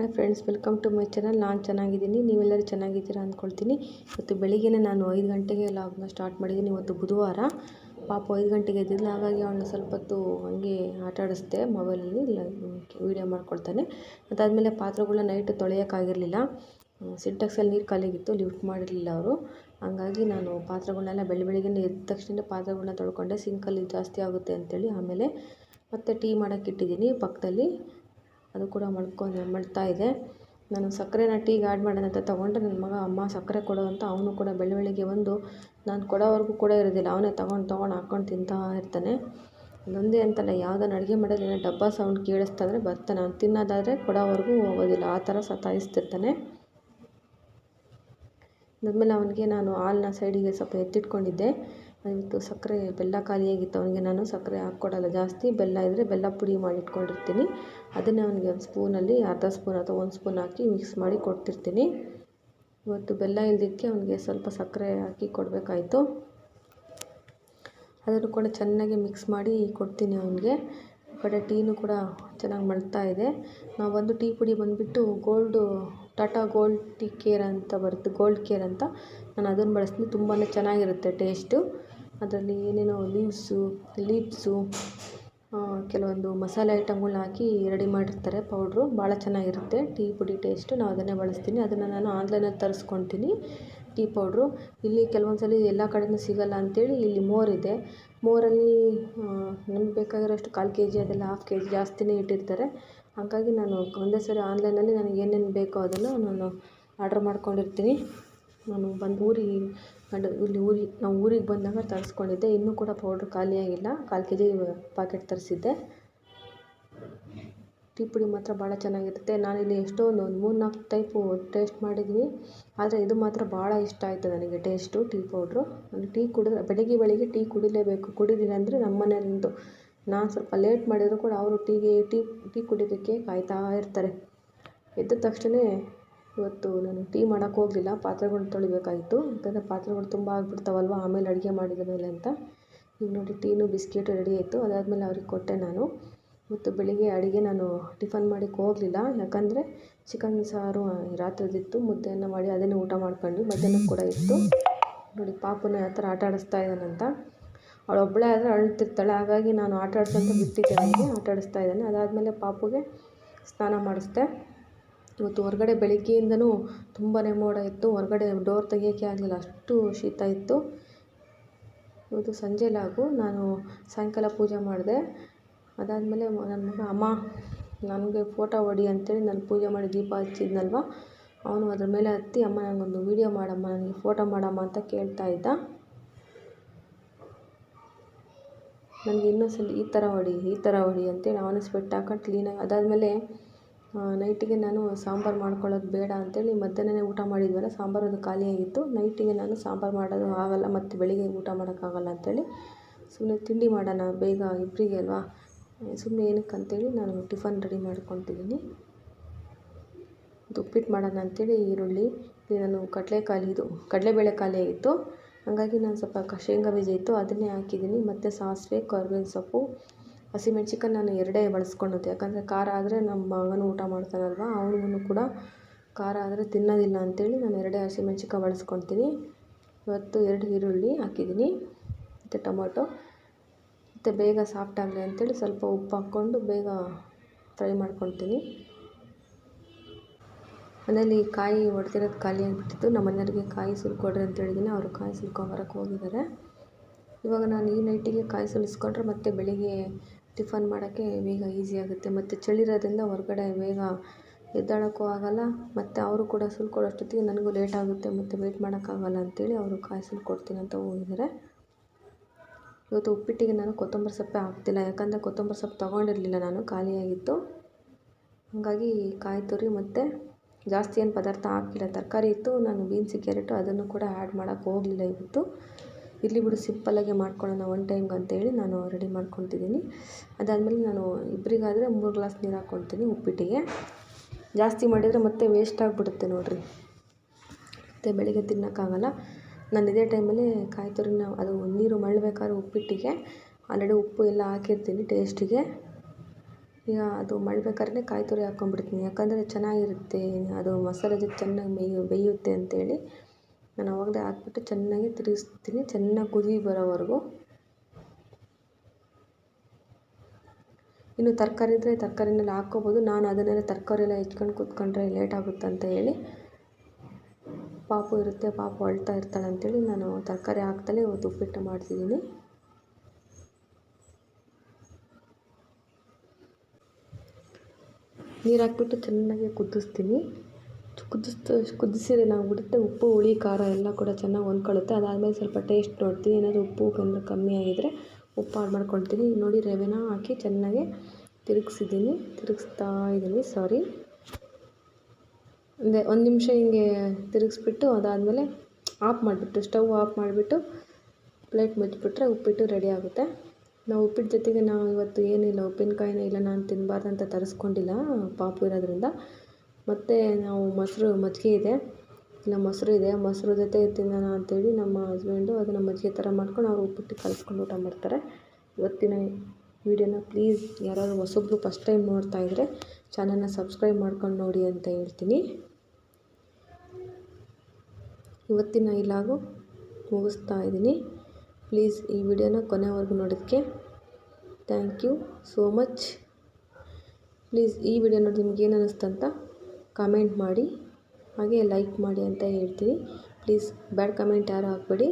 Hi friends welcome to my channel ನಾನು ಚೆನ್ನಾಗಿದ್ದೀನಿ. ನೀವೆಲ್ಲರೂ ಚೆನ್ನಾಗಿದ್ದೀರಾ ಅಂದ್ಕೊಳ್ತೀನಿ. ಇವತ್ತು ಬೆಳಿಗ್ಗೆ ನಾನು ಐದು ಗಂಟೆಗೆ ಲಾಗ್ನ ಸ್ಟಾರ್ಟ್ ಮಾಡಿದ್ದೀನಿ. ಇವತ್ತು ಬುಧವಾರ. ಪಾಪ ಐದು ಗಂಟೆಗೆ ಎದ್ದಿಲ್ಲ ಹಾಗಾಗಿ ಅವಳನ್ನ ಸ್ವಲ್ಪ ಹೊತ್ತು ಹಂಗೆ ಆಟ ಆಡಿಸ್ದೆ ಮೊಬೈಲಲ್ಲಿ ವೀಡಿಯೋ ಮಾಡ್ಕೊಳ್ತಾನೆ. ಅದಾದಮೇಲೆ ಪಾತ್ರೆಗಳನ್ನ ನೈಟ್ ತೊಳೆಯೋಕ್ಕಾಗಿರಲಿಲ್ಲ. ಸಿಂಟೆಕ್ಸಲ್ಲಿ ನೀರು ಖಾಲಿಯಾಗಿತ್ತು. ಲಿಫ್ಟ್ ಮಾಡಿರಲಿಲ್ಲ ಅವರು. ಹಂಗಾಗಿ ನಾನು ಪಾತ್ರೆಗಳನ್ನೆಲ್ಲ ಬೆಳಿ ಬೆಳಿಗ್ಗೆ ಎದ್ದ ತಕ್ಷಣ ಪಾತ್ರೆಗಳನ್ನ ತೊಳ್ಕೊಂಡೆ. ಸಿಂಕಲ್ಲಿ ಜಾಸ್ತಿ ಆಗುತ್ತೆ ಅಂಥೇಳಿ ಆಮೇಲೆ ಮತ್ತೆ ಟೀ ಮಾಡೋಕ್ಕೆ ಇಟ್ಟಿದ್ದೀನಿ ಪಕ್ಕದಲ್ಲಿ. ಅದು ಕೂಡ ಮಡ್ಕೊಂಡು ಮಳ್ತಾ ಇದೆ. ನಾನು ಸಕ್ಕರೆನ ಟೀಗೆ ಆ್ಯಡ್ ಮಾಡೋಣ ಅಂತ ತೊಗೊಂಡ್ರೆ ನನ್ನ ಮಗ ಅಮ್ಮ ಸಕ್ಕರೆ ಕೊಡು ಅಂತ ಅವನು ಕೂಡ ಬೆಳ ಬೆಳಗ್ಗೆ ಬಂದು ನಾನು ಕೊಡೋವರೆಗೂ ಕೂಡ ಇರೋದಿಲ್ಲ. ಅವನೇ ತಗೊಂಡು ತಗೊಂಡು ಹಾಕ್ಕೊಂಡು ತಿಂತಾ ಇರ್ತಾನೆ. ಅದೊಂದೇ ಅಂತಲ್ಲ ಯಾವುದನ್ನು ಅಡುಗೆ ಮಾಡೋದಿಲ್ಲ ಡಬ್ಬ ಸೌಂಡ್ ಕೇಳಿಸ್ತಾ ಅಂದರೆ ಬರ್ತಾನೆ ಅವ್ನು ತಿನ್ನೋದಾದರೆ ಕೊಡೋವರೆಗೂ ಹೋಗೋದಿಲ್ಲ. ಆ ಥರ ಸತಾಯಿಸ್ತಿರ್ತಾನೆ. ಅದಾದಮೇಲೆ ಅವನಿಗೆ ನಾನು ಹಾಲನ್ನ ಸೈಡಿಗೆ ಸ್ವಲ್ಪ ಎತ್ತಿಟ್ಕೊಂಡಿದ್ದೆ. ಇವತ್ತು ಸಕ್ಕರೆ ಬೆಲ್ಲ ಖಾಲಿಯಾಗಿತ್ತು. ಅವನಿಗೆ ನಾನು ಸಕ್ಕರೆ ಹಾಕ್ಕೊಡಲ್ಲ. ಜಾಸ್ತಿ ಬೆಲ್ಲ ಇದ್ದರೆ ಬೆಲ್ಲ ಪುಡಿ ಮಾಡಿ ಇಟ್ಕೊಂಡಿರ್ತೀನಿ ಅದನ್ನೇ ಅವನಿಗೆ ಒಂದು ಸ್ಪೂನಲ್ಲಿ ಅರ್ಧ ಸ್ಪೂನ್ ಅಥವಾ ಒಂದು ಸ್ಪೂನ್ ಹಾಕಿ ಮಿಕ್ಸ್ ಮಾಡಿ ಕೊಡ್ತಿರ್ತೀನಿ. ಇವತ್ತು ಬೆಲ್ಲ ಇಲ್ಲದಿದ್ದಕ್ಕೆ ಅವನಿಗೆ ಸ್ವಲ್ಪ ಸಕ್ಕರೆ ಹಾಕಿ ಕೊಡಬೇಕಾಯ್ತು. ಅದನ್ನು ಕೂಡ ಚೆನ್ನಾಗಿ ಮಿಕ್ಸ್ ಮಾಡಿ ಕೊಡ್ತೀನಿ ಅವನಿಗೆ. ಕಡೆ ಟೀನು ಕೂಡ ಚೆನ್ನಾಗಿ ಮಳ್ತಾ ಇದೆ. ನಾವು ಒಂದು ಟೀ ಪುಡಿ ಬಂದುಬಿಟ್ಟು gold, Tata gold tea care ಅಂತ ಬರುತ್ತೆ. ಗೋಲ್ಡ್ ಕೇರ್ ಅಂತ. ನಾನು ಅದನ್ನು ಬಳಸ್ತೀನಿ. ತುಂಬಾ ಚೆನ್ನಾಗಿರುತ್ತೆ ಟೇಸ್ಟು. ಅದರಲ್ಲಿ ಏನೇನೋ ಲೀವ್ಸು ಲೀಪ್ಸು ಕೆಲವೊಂದು ಮಸಾಲೆ ಐಟಮ್ಗಳ್ನ ಹಾಕಿ ರೆಡಿ ಮಾಡಿರ್ತಾರೆ. ಪೌಡ್ರು ಭಾಳ ಚೆನ್ನಾಗಿರುತ್ತೆ. ಟೀ ಪುಡಿ ಟೇಸ್ಟು ನಾವು ಅದನ್ನೇ ಬಳಸ್ತೀನಿ. ಅದನ್ನು ನಾನು ಆನ್ಲೈನಲ್ಲಿ ತರಿಸ್ಕೊತೀನಿ. ಟೀ ಪೌಡ್ರು ಇಲ್ಲಿ ಕೆಲವೊಂದು ಸಲ ಎಲ್ಲ ಕಡೆಯೂ ಸಿಗೋಲ್ಲ ಅಂಥೇಳಿ ಇಲ್ಲಿ ಮೋರಿದೆ ಮೋರಲ್ಲಿ ನಮ್ಗೆ ಬೇಕಾಗಿರೋಷ್ಟು ಕಾಲು ಕೆ ಜಿ ಅದೆಲ್ಲ ಹಾಫ್ ಕೆ ಜಿ ಜಾಸ್ತಿನೇ ಇಟ್ಟಿರ್ತಾರೆ. ಹಾಗಾಗಿ ನಾನು ಒಂದೇ ಸರಿ ಆನ್ಲೈನಲ್ಲಿ ನನಗೆ ಏನೇನು ಬೇಕೋ ಅದನ್ನು ನಾನು ಆರ್ಡ್ರ್ ಮಾಡ್ಕೊಂಡಿರ್ತೀನಿ. ನಾನು ಬಂದು ಊರಿಗೆ ಗಂಡ ಇಲ್ಲಿ ಊರಿಗೆ ನಾವು ಊರಿಗೆ ಬಂದಾಗ ತರಿಸ್ಕೊಂಡಿದ್ದೆ. ಇನ್ನೂ ಕೂಡ ಪೌಡ್ರ್ ಖಾಲಿಯಾಗಿಲ್ಲ ಕಾಲು ಕೆ ಜಿ ಪಾಕೆಟ್ ತರಿಸಿದ್ದೆ. ಟೀ ಪುಡಿ ಮಾತ್ರ ಭಾಳ ಚೆನ್ನಾಗಿರುತ್ತೆ. ನಾನು ಇಲ್ಲಿ ಎಷ್ಟೊಂದು ಒಂದು ಮೂರು ನಾಲ್ಕು ಟೈಪು ಟೇಸ್ಟ್ ಮಾಡಿದ್ದೀನಿ ಆದರೆ ಇದು ಮಾತ್ರ ಭಾಳ ಇಷ್ಟ ಆಯಿತು ನನಗೆ ಟೇಸ್ಟು ಟೀ ಪೌಡ್ರು ನಾನು ಟೀ ಕುಡಿದ್ರೆ ಬೆಳಗ್ಗೆ ಬೆಳಗ್ಗೆ ಟೀ ಕುಡಿಲೇಬೇಕು. ಕುಡಿದಿಲ್ಲ ಅಂದರೆ ನಮ್ಮ ಮನೆಯಲ್ಲಂತೂ ನಾನು ಸ್ವಲ್ಪ ಲೇಟ್ ಮಾಡಿದರೂ ಕೂಡ ಅವರು ಟೀಗೆ, ಟೀ ಟೀ ಕುಡಿಯೋದಕ್ಕೆ ಕಾಯ್ತಾ ಇರ್ತಾರೆ. ಎದ್ದ ತಕ್ಷಣ ಇವತ್ತು ನಾನು ಟೀ ಮಾಡೋಕೆ ಹೋಗಲಿಲ್ಲ ಪಾತ್ರೆಗಳ್ನ ತೊಳಿಬೇಕಾಗಿತ್ತು ಯಾಕಂದರೆ ಪಾತ್ರೆಗಳು ತುಂಬ ಆಗಿಬಿಡ್ತಾವಲ್ವ, ಆಮೇಲೆ ಅಡುಗೆ ಮಾಡಿದ ಮೇಲೆ ಅಂತ. ಈಗ ನೋಡಿ, ಟೀನು ಬಿಸ್ಕೆಟು ರೆಡಿ ಆಯಿತು. ಅದಾದಮೇಲೆ ಅವ್ರಿಗೆ ಕೊಟ್ಟೆ ನಾನು. ಇವತ್ತು ಬೆಳಿಗ್ಗೆ ಅಡುಗೆ ನಾನು ಟಿಫನ್ ಮಾಡಕ್ಕೆ ಹೋಗಲಿಲ್ಲ. ಯಾಕಂದರೆ ಚಿಕನ್ ಸಾರು ರಾತ್ರಿದಿತ್ತು, ಮುದ್ದೆಯನ್ನು ಮಾಡಿ ಅದನ್ನೇ ಊಟ ಮಾಡ್ಕೊಂಡು ಮಧ್ಯಾಹ್ನ ಕೂಡ ಇತ್ತು. ನೋಡಿ, ಪಾಪುನ ಯಾವ ಥರ ಆಟ ಆಡಿಸ್ತಾ ಇದ್ದಾನಂತ ಅವಳು ಒಬ್ಬಳೇ ಆದರೆ ಅಳ್ತಿರ್ತಾಳೆ. ಹಾಗಾಗಿ ನಾನು ಆಟ ಆಡ್ಸಂತ ಬಿಟ್ಟಿದ್ದೆ ಅವನಿಗೆ ಆಟ ಆಡಿಸ್ತಾ ಇದ್ದಾನೆ. ಅದಾದಮೇಲೆ ಪಾಪುಗೆ ಸ್ನಾನ ಮಾಡಿಸ್ದೆ. ಇವತ್ತು ಹೊರಗಡೆ ಬೆಳಗ್ಗೆಯಿಂದಲೂ ತುಂಬಾ ಮೋಡ ಇತ್ತು. ಹೊರಗಡೆ ಡೋರ್ ತೆಗಿಯೋಕ್ಕೆ ಆಗಲಿಲ್ಲ. ಅಷ್ಟು ಶೀತ ಇತ್ತು. ಇವತ್ತು ಸಂಜೆ ಲಾಗು ನಾನು ಸಾಯಂಕಾಲ ಪೂಜೆ ಮಾಡಿದೆ. ಅದಾದಮೇಲೆ ನನ್ನ ಮಗ ಅಮ್ಮ ನನಗೆ ಫೋಟೋ ಹೊಡಿ ಅಂತೇಳಿ ನಾನು ಪೂಜೆ ಮಾಡಿ ದೀಪ ಹಚ್ಚಿದ್ನಲ್ವ? ಅವನು ಅದ್ರ ಮೇಲೆ ಹತ್ತಿ, ಅಮ್ಮ ನನಗೊಂದು ವೀಡಿಯೋ ಮಾಡಮ್ಮ, ನನಗೆ ಫೋಟೋ ಮಾಡಮ್ಮ ಅಂತ ಕೇಳ್ತಾ ಇದ್ದ. ನನಗೆ ಇನ್ನೊಂದು ಈ ಥರ ಹೊಡಿ, ಈ ಥರ ಹೊಡಿ ಅಂತೇಳಿ ಅವನೇ ಸ್ಪೆಟ್ ಹಾಕೊಂಡು ಕ್ಲೀನಾಗಿ ಅದಾದಮೇಲೆ ನೈಟಿಗೆ ನಾನು ಸಾಂಬಾರು ಮಾಡ್ಕೊಳ್ಳೋದು ಬೇಡ ಅಂತೇಳಿ ಮಧ್ಯಾಹ್ನನೇ ಊಟ ಮಾಡಿದ್ವಲ್ಲ, ಸಾಂಬಾರು ಅದು ಖಾಲಿಯಾಗಿತ್ತು ನೈಟಿಗೆ ನಾನು ಸಾಂಬಾರು ಮಾಡೋದು ಆಗೋಲ್ಲ, ಮತ್ತು ಬೆಳಗ್ಗೆ ಊಟ ಮಾಡೋಕ್ಕಾಗಲ್ಲ ಅಂತೇಳಿ ಸುಮ್ಮನೆ ತಿಂಡಿ ಮಾಡೋಣ, ಬೇಗ ಇಬ್ಬರಿಗೆ ಅಲ್ವಾ? ಸುಮ್ಮನೆ ಏನಕ್ಕೆ ಅಂತೇಳಿ ನಾನು ಟಿಫನ್ ರೆಡಿ ಮಾಡ್ಕೊತಿದ್ದೀನಿ ಉಪ್ಪಿಟ್ಟು ಮಾಡೋಣ ಅಂತೇಳಿ ಈರುಳ್ಳಿ ನಾನು ಕಡಲೆಕಾಯಿ ಇದು ಕಡಲೆಬೇಳೆ ಖಾಲಿಯಾಗಿತ್ತು ಹಾಗಾಗಿ ನಾನು ಸ್ವಲ್ಪ ಶೇಂಗಾ ಬೀಜ ಇತ್ತು, ಅದನ್ನೇ ಹಾಕಿದ್ದೀನಿ. ಮತ್ತು ಸಾಸಿವೆ, ಕರ್ಬೇವಿನ ಸೊಪ್ಪು ಹಸಿಮೆಣ್ಸಿನ್ಕಾಯಿ ನಾನು ಎರಡೇ ಬಳಸ್ಕೊಳ್ಳೋದು ಯಾಕಂದರೆ ಖಾರ ಆದರೆ ನಮ್ಮ ಮಗನೂ ಊಟ ಮಾಡ್ತಾನಲ್ವ ಅವ್ನಿಗೂ ಕೂಡ ಖಾರ ಆದರೆ ತಿನ್ನೋದಿಲ್ಲ ಅಂತೇಳಿ ನಾನು ಎರಡೇ ಹಸಿಮೆಣ್ಸಿನ್ಕಾಯಿ ಬಳಸ್ಕೊತೀನಿ. ಇವತ್ತು ಎರಡು ಈರುಳ್ಳಿ ಹಾಕಿದ್ದೀನಿ, ಮತ್ತು ಟೊಮೊಟೊ, ಮತ್ತು ಬೇಗ ಸಾಫ್ಟ್ ಆಗಲಿ ಅಂತೇಳಿ ಸ್ವಲ್ಪ ಉಪ್ಪು ಹಾಕ್ಕೊಂಡು ಬೇಗ ಫ್ರೈ ಮಾಡ್ಕೊತೀನಿ. ಮನೇಲಿ ಕಾಯಿ ಒಡೆದಿರೋದು ಖಾಲಿ ಆಗಿಬಿಟ್ಟಿತ್ತು. ನಮ್ಮ ಮನೆಯವ್ರಿಗೆ ಕಾಯಿ ಸುಲ್ಕೊಡ್ರಿ ಅಂತ ಹೇಳಿದ್ದೀನಿ. ಅವರು ಕಾಯಿ ಸುಲ್ಕೊಂಬರಕ್ಕೆ ಹೋಗಿದ್ದಾರೆ. ಇವಾಗ ನಾನು ಈ ನೈಟಿಗೆ ಕಾಯಿ ಸುಲಿಸ್ಕೊಂಡ್ರೆ ಮತ್ತೆ ಬೆಳಿಗ್ಗೆ ಟಿಫನ್ ಮಾಡೋಕ್ಕೆ ಬೇಗ ಈಸಿ ಆಗುತ್ತೆ. ಮತ್ತು ಚಳಿ ಇರೋದ್ರಿಂದ ಹೊರಗಡೆ ಬೇಗ ಎದ್ದೇಳೋಕ್ಕೂ ಆಗೋಲ್ಲ. ಮತ್ತು ಅವರು ಕೂಡ ಸುಲ್ಕೊಡೋಷ್ಟೊತ್ತಿಗೆ ನನಗೂ ಲೇಟ್ ಆಗುತ್ತೆ. ಮತ್ತು ವೆಯ್ಟ್ ಮಾಡೋಕ್ಕಾಗಲ್ಲ ಅಂತೇಳಿ ಅವರು ಕಾಯಿ ಸುಲ್ಕೊಡ್ತೀನಿ ಅಂತ ಹೋಗಿದ್ದಾರೆ. ಇವತ್ತು ಉಪ್ಪಿಟ್ಟಿಗೆ ನಾನು ಕೊತ್ತಂಬರಿ ಸೊಪ್ಪೆ ಹಾಕ್ತಿಲ್ಲ. ಯಾಕಂದರೆ ಕೊತ್ತಂಬರಿ ಸೊಪ್ಪು ತೊಗೊಂಡಿರಲಿಲ್ಲ ನಾನು, ಖಾಲಿಯಾಗಿತ್ತು. ಹಾಗಾಗಿ ಕಾಯಿ ತುರಿ ಮತ್ತು ಜಾಸ್ತಿ ಏನು ಪದಾರ್ಥ ಹಾಕಿಲ್ಲ. ತರಕಾರಿ ಇತ್ತು, ನಾನು ಬೀನ್ಸಿ, ಕ್ಯಾರೆಟು ಅದನ್ನು ಕೂಡ ಆ್ಯಡ್ ಮಾಡೋಕ್ಕೆ ಹೋಗಲಿಲ್ಲ ಇವತ್ತು. ಇರಲಿ ಬಿಡು ಸಿಂಪಲ್ಲಾಗೆ ಮಾಡ್ಕೊಳ್ಳೋಣ ಒನ್ ಟೈಮ್ಗೆ ಅಂತೇಳಿ ನಾನು ರೆಡಿ ಮಾಡ್ಕೊತಿದ್ದೀನಿ ಅದಾದಮೇಲೆ ನಾನು ಇಬ್ಬರಿಗಾದರೆ ಮೂರು ಗ್ಲಾಸ್ ನೀರು ಹಾಕ್ಕೊಳ್ತೀನಿ ಉಪ್ಪಿಟ್ಟಿಗೆ. ಜಾಸ್ತಿ ಮಾಡಿದರೆ ಮತ್ತೆ ವೇಸ್ಟ್ ಆಗಿಬಿಡುತ್ತೆ ನೋಡಿರಿ. ಮತ್ತು ಬೆಳಿಗ್ಗೆ ತಿನ್ನೋಕ್ಕಾಗಲ್ಲ. ನಾನು ಇದೇ ಟೈಮಲ್ಲಿ ಕಾಯಿ ತುರಿನ ಅದು ನೀರು ಮಳ್ಳಬೇಕಾದ್ರೆ ಉಪ್ಪಿಟ್ಟಿಗೆ, ಆಲ್ರೆಡಿ ಉಪ್ಪು ಎಲ್ಲ ಹಾಕಿರ್ತೀನಿ ಟೇಸ್ಟಿಗೆ ಈಗ ಅದು ಮಾಡ್ಬೇಕಾದ್ರೆ ಕಾಯಿ ತುರಿ ಹಾಕ್ಕೊಂಡ್ಬಿಡ್ತೀನಿ. ಯಾಕಂದರೆ ಚೆನ್ನಾಗಿರುತ್ತೆ, ಅದು ಮಸಾಲೆ ಜೊತೆ ಚೆನ್ನಾಗಿ ಮೇಯು, ಬೇಯುತ್ತೆ ಅಂತೇಳಿ. ನಾನು ಅವಾಗಲೇ ಹಾಕ್ಬಿಟ್ಟು ಚೆನ್ನಾಗಿ ತಿರುಗಿಸ್ತೀನಿ. ಚೆನ್ನಾಗಿ ಕುದಿ ಬರೋವರೆಗೂ. ಇನ್ನು ತರಕಾರಿ ಇದ್ದರೆ ತರಕಾರಿನೆಲ್ಲ ಹಾಕ್ಕೋಬೋದು. ನಾನು ಅದನ್ನೆಲ್ಲ ತರಕಾರಿ ಎಲ್ಲ ಹೆಚ್ಕೊಂಡು ಕೂತ್ಕೊಂಡ್ರೆ ಲೇಟ್ ಆಗುತ್ತೆ ಅಂತ ಹೇಳಿ. ಪಾಪು ಇರುತ್ತೆ, ಪಾಪು ಅಳ್ತಾ ಇರ್ತಾಳೆ ಅಂತೇಳಿ ನಾನು ತರಕಾರಿ ಹಾಕ್ತಲೇ ಒಂದು ಉಪ್ಪಿಟ್ಟು ಮಾಡ್ತಿದ್ದೀನಿ. ನೀರು ಹಾಕ್ಬಿಟ್ಟು ಚೆನ್ನಾಗಿ ಕುದಿಸ್ತೀನಿ. ಕುದಿಸ್ತಾ ಕುದಿಸಿದ್ರೆ ನಾವು ಬಿಡುತ್ತೆ ಉಪ್ಪು, ಹುಳಿ, ಖಾರ ಎಲ್ಲ ಕೂಡ ಚೆನ್ನಾಗಿ ಹೊಂದ್ಕೊಳ್ಳುತ್ತೆ. ಅದಾದಮೇಲೆ ಸ್ವಲ್ಪ ಟೇಸ್ಟ್ ನೋಡ್ತೀನಿ. ಏನಾದರೂ ಉಪ್ಪು ಏನಾದರೂ ಕಮ್ಮಿ ಆಗಿದ್ದರೆ ಉಪ್ಪು ಆಡ್ ಮಾಡ್ಕೊಳ್ತೀನಿ. ನೋಡಿ ರವೆನ ಹಾಕಿ ಚೆನ್ನಾಗಿ ತಿರುಗಿಸಿದ್ದೀನಿ. ತಿರುಗಿಸ್ತಾ ಇದ್ದೀನಿ ಸಾರಿ ಅಂದರೆ ಒಂದು ನಿಮಿಷ ಹಿಂಗೆ ತಿರುಗಿಸ್ಬಿಟ್ಟು ಅದಾದಮೇಲೆ ಆಫ್ ಮಾಡಿಬಿಟ್ಟು, ಸ್ಟವ್ ಆಫ್ ಮಾಡಿಬಿಟ್ಟು ಪ್ಲೇಟ್ ಮುಚ್ಚಿಬಿಟ್ರೆ ಉಪ್ಪಿಟ್ಟು ರೆಡಿ ಆಗುತ್ತೆ. ನಾವು ಉಪ್ಪಿಟ್ಟು ಜೊತೆಗೆ ನಾವು ಇವತ್ತು ಏನಿಲ್ಲ, ಉಪ್ಪಿನಕಾಯಿನೇ ಇಲ್ಲ, ನಾನು ತಿನ್ನಬಾರ್ದು ಅಂತ ತರಿಸ್ಕೊಂಡಿಲ್ಲ, ಪಾಪು ಇರೋದ್ರಿಂದ. ಮತ್ತು ನಾವು ಮೊಸರು ಮಜ್ಜಿಗೆ ಇದೆ. ಇಲ್ಲ, ಮೊಸರು ಇದೆ. ಮೊಸರು ಜೊತೆ ತಿನ್ನೋಣ ಅಂತೇಳಿ ನಮ್ಮ ಹಸ್ಬೆಂಡು ಅದನ್ನು ಮಜ್ಜಿಗೆ ಥರ ಮಾಡ್ಕೊಂಡು ಅವರು ಉಪ್ಪಿಟ್ಟು ಕಲಿಸ್ಕೊಂಡು ಊಟ ಮಾಡ್ತಾರೆ. ಇವತ್ತಿನ ವೀಡಿಯೋನ ಪ್ಲೀಸ್ ಯಾರಾದ್ರು ಹೊಸಬ್ರು ಫಸ್ಟ್ ಟೈಮ್ ನೋಡ್ತಾ ಇದ್ದರೆ ಚಾನಲ್ನ ಸಬ್ಸ್ಕ್ರೈಬ್ ಮಾಡ್ಕೊಂಡು ನೋಡಿ ಅಂತ ಹೇಳ್ತೀನಿ. ಇವತ್ತಿನ ಇಲಾಗು ಮುಗಿಸ್ತಾ ಇದ್ದೀನಿ. ಪ್ಲೀಸ್ ಈ ವಿಡಿಯೋನ ಕೊನೆವರೆಗೂ ನೋಡೋದಕ್ಕೆ thank you so much please ಈ ವಿಡಿಯೋ ನೋಡಿ ನಿಮ್ಗೆ ಏನು ಅನ್ನಿಸ್ತು ಅಂತ ಕಾಮೆಂಟ್ ಮಾಡಿ ಹಾಗೆ ಲೈಕ್ ಮಾಡಿ ಅಂತ ಹೇಳ್ತೀನಿ ಪ್ಲೀಸ್ ಬ್ಯಾಡ್ ಕಮೆಂಟ್ ಯಾರೂ ಹಾಕ್ಬೇಡಿ.